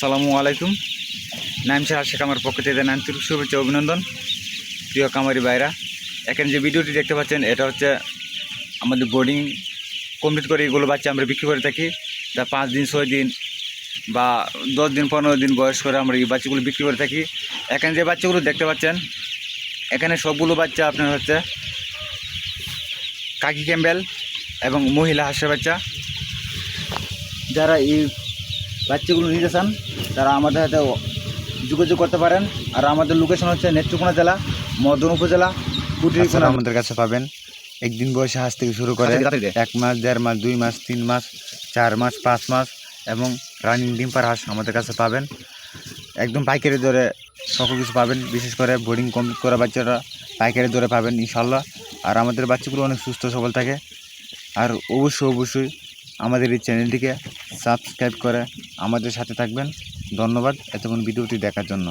সালামু আলাইকুম। নাইম শাহ শেখ আমার পক্ষ থেকে আন্তরিক শুভেচ্ছা অভিনন্দন। প্রিয় কামারি ভাইরা, এখানে যে ভিডিওটি দেখতে পাচ্ছেন, এটা হচ্ছে আমাদের বোর্ডিং কমপ্লিট করে এগুলো বাচ্চা আমরা বিক্রি করে থাকি। তা পাঁচ দিন, ছয় দিন বা দশ দিন, পনেরো দিন বয়স করে আমরা এই বাচ্চাগুলো বিক্রি করে থাকি। এখানে যে বাচ্চাগুলো দেখতে পাচ্ছেন, এখানে সবগুলো বাচ্চা আপনার হচ্ছে কাকি ক্যাম্বেল এবং মহিলা হাঁসের বাচ্চা। যারা এই বাচ্চাগুলো নিতে চান তারা আমাদের সাথে যোগাযোগ করতে পারেন। আর আমাদের লোকেশন হচ্ছে নেত্রকোনা জেলা মদন উপজেলা বাচ্চারা আমাদের কাছে পাবেন। একদিন বয়সে হাঁস থেকে শুরু করে এক মাস দেড় মাস দুই মাস তিন মাস চার মাস পাঁচ মাস এবং রানিং ডিম্পার হাঁস আমাদের কাছে পাবেন। একদম পাইকারি দরে সকল কিছু পাবেন বিশেষ করে বোর্ডিং কমপ্লিট করা বাচ্চারা পাইকারি দরে পাবেন ইনশাল্লাহ আর আমাদের বাচ্চাগুলো অনেক সুস্থ সবল থাকে। আর অবশ্যই অবশ্যই আমাদের এই চ্যানেলটিকে সাবস্ক্রাইব করে আমাদের সাথে থাকবেন। ধন্যবাদ এতক্ষণ ভিডিওটি দেখার জন্য।